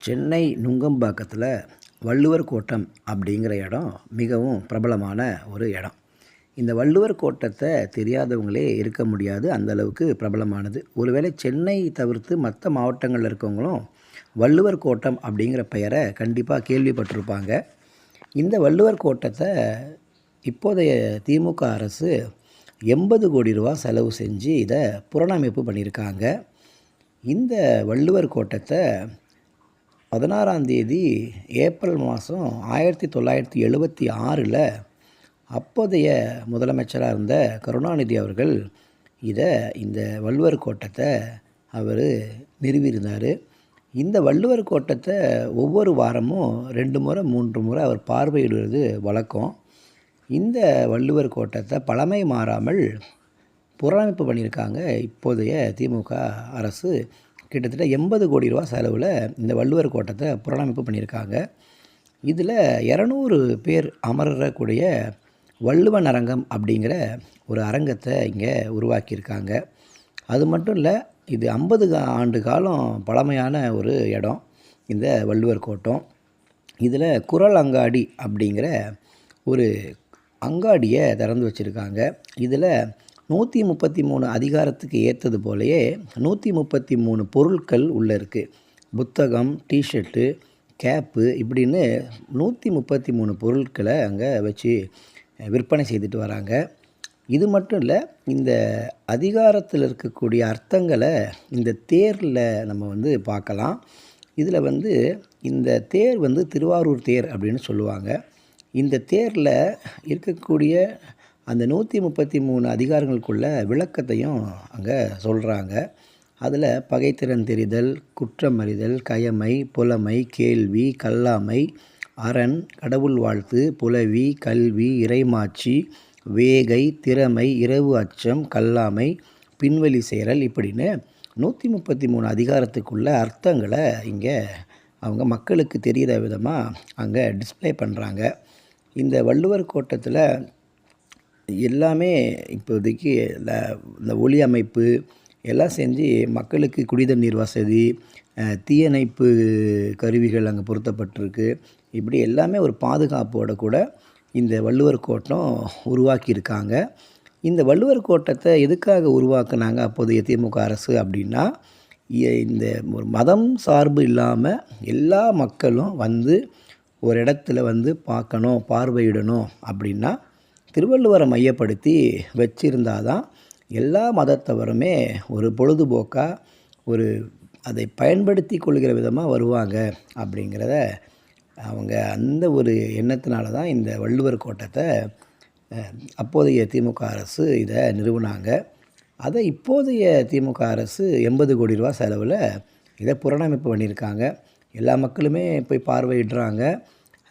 சென்னை நுங்கம்பாக்கத்தில் வள்ளுவர் கோட்டம் அப்படிங்கிற இடம் மிகவும் பிரபலமான ஒரு இடம். இந்த வள்ளுவர் கோட்டத்தை தெரியாதவங்களே இருக்க முடியாது. அந்தளவுக்கு பிரபலமானது. ஒருவேளை சென்னை தவிர்த்து மற்ற மாவட்டங்களில் இருக்கவங்களும் வள்ளுவர் கோட்டம் அப்படிங்கிற பெயரை கண்டிப்பாக கேள்விப்பட்டிருப்பாங்க. இந்த வள்ளுவர் கோட்டத்தை இப்போதைய திமுக அரசு எண்பது கோடி ரூபா செலவு செஞ்சு இதை புனரமைப்பு பண்ணியிருக்காங்க. இந்த வள்ளுவர் கோட்டத்தை பதினாறாம் தேதி ஏப்ரல் மாதம் ஆயிரத்தி தொள்ளாயிரத்தி எழுபத்தி ஆறில் அப்போதைய முதலமைச்சராக இருந்த கருணாநிதி அவர்கள் இதை இந்த வள்ளுவர் கோட்டத்தை அவர் நிறுவியிருந்தார். இந்த வள்ளுவர் கோட்டத்தை ஒவ்வொரு வாரமும் ரெண்டு முறை மூன்று முறை அவர் பார்வையிடுவது வழக்கம். இந்த வள்ளுவர் கோட்டத்தை பழமை மாறாமல் புறமைப்பு பண்ணியிருக்காங்க இப்போதைய திமுக அரசு. கிட்டத்தட்ட எண்பது கோடி ரூபா செலவில் இந்த வள்ளுவர் கோட்டத்தை புனரமைப்பு பண்ணியிருக்காங்க. இதில் இரநூறு பேர் அமரக்கூடிய வள்ளுவன் அரங்கம் அப்படிங்கிற ஒரு அரங்கத்தை இங்கே உருவாக்கியிருக்காங்க. அது மட்டும் இல்லை இது ஐம்பது ஆண்டு காலம் பழமையான ஒரு இடம் இந்த வள்ளுவர் கோட்டம். இதில் குரல் அங்காடி அப்படிங்கிற ஒரு அங்காடியை திறந்து வச்சுருக்காங்க. இதில் நூற்றி முப்பத்தி மூணு அதிகாரத்துக்கு ஏற்றது போலயே நூற்றி முப்பத்தி மூணு பொருட்கள் உள்ளே இருக்குது புத்தகம் டிஷர்ட்டு கேப்பு இப்படின்னு நூற்றி முப்பத்தி மூணு பொருட்களை அங்கே வச்சு விற்பனை செய்துட்டு வராங்க. இது மட்டும் இல்லை இந்த அதிகாரத்தில் இருக்கக்கூடிய அர்த்தங்களை இந்த தேரில் நம்ம வந்து பார்க்கலாம். இதில் வந்து இந்த தேர் வந்து திருவாரூர் தேர் அப்படின்னு சொல்லுவாங்க. இந்த தேரில் இருக்கக்கூடிய அந்த நூற்றி முப்பத்தி மூணு அதிகாரங்களுக்குள்ள விளக்கத்தையும் அங்கே சொல்கிறாங்க அதில் பகைத்திறன் தெரிதல் குற்றம் அறிதல் கயமை புலமை கேள்வி கல்லாமை அரண் கடவுள் வாழ்த்து புலவி கல்வி இறைமாட்சி வேகை திறமை இரவு அச்சம் கல்லாமை பின்வழி சேரல் இப்படின்னு நூற்றி முப்பத்தி மூணு அதிகாரத்துக்குள்ள அர்த்தங்களை இங்கே அவங்க மக்களுக்கு தெரிகிற விதமாக அங்கே டிஸ்பிளே பண்ணுறாங்க இந்த வள்ளுவர் கோட்டத்தில் எல்லாமே இப்போதைக்கு இந்த இந்த ஒளி அமைப்பு எல்லாம் செஞ்சு மக்களுக்கு குடிதண்ணீர் வசதி தீயணைப்பு கருவிகள் அங்கே பொருத்தப்பட்டிருக்கு. இப்படி எல்லாமே ஒரு பாதுகாப்போட கூட இந்த வள்ளுவர் கோட்டம் உருவாக்கியிருக்காங்க. இந்த வள்ளுவர் கோட்டத்தை எதுக்காக உருவாக்குனாங்க அப்போதைய திமுக அரசு அப்படின்னா இந்த ஒரு மதம் சார்பு இல்லாமல் எல்லா மக்களும் வந்து ஒரு இடத்துல வந்து பார்க்கணும் பார்வையிடணும் அப்படின்னா திருவள்ளுவரை மையப்படுத்தி வச்சிருந்தால் தான் எல்லா மதத்தவருமே ஒரு பொழுதுபோக்காக ஒரு அதை பயன்படுத்தி கொள்கிற விதமாக வருவாங்க அப்படிங்கிறத அவங்க அந்த ஒரு எண்ணத்தினால தான் இந்த வள்ளுவர் கோட்டத்தை அப்போதைய திமுக அரசு இதை நிறுவனாங்க. அதை இப்போதைய திமுக அரசு எண்பது கோடி ரூபா செலவில் இதை புனரமைப்பு பண்ணியிருக்காங்க. எல்லா மக்களுமே போய் பார்வையிடுறாங்க.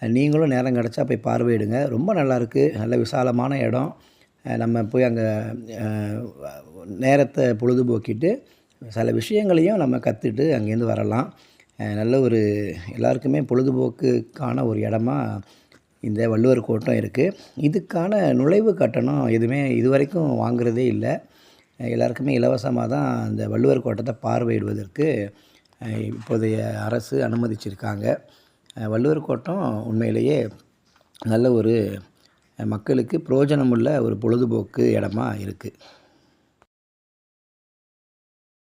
நீங்களும் நேரம் கிடச்சா போய் பார்வையிடுங்க. ரொம்ப நல்லாயிருக்கு. நல்ல விசாலமான இடம். நம்ம போய் அங்கே நேரத்தை பொழுதுபோக்கிட்டு சில விஷயங்களையும் நம்ம கற்றுட்டு அங்கேருந்து வரலாம். நல்ல ஒரு எல்லாருக்குமே பொழுதுபோக்குக்கான ஒரு இடமா இந்த வள்ளுவர் கோட்டம் இருக்குது இதுக்கான நுழைவு கட்டணம் எதுவுமே இது வரைக்கும் வாங்குறதே இல்லை. எல்லாருக்குமே இலவசமாக தான் இந்த வள்ளுவர் கோட்டத்தை பார்வையிடுவதற்கு இப்போதைய அரசு அனுமதிச்சிருக்காங்க. வள்ளுவர் கோட்டம் உண்மையிலேயே நல்ல ஒரு மக்களுக்கு பிரயோஜனமுள்ள ஒரு பொழுதுபோக்கு இடமா இருக்குது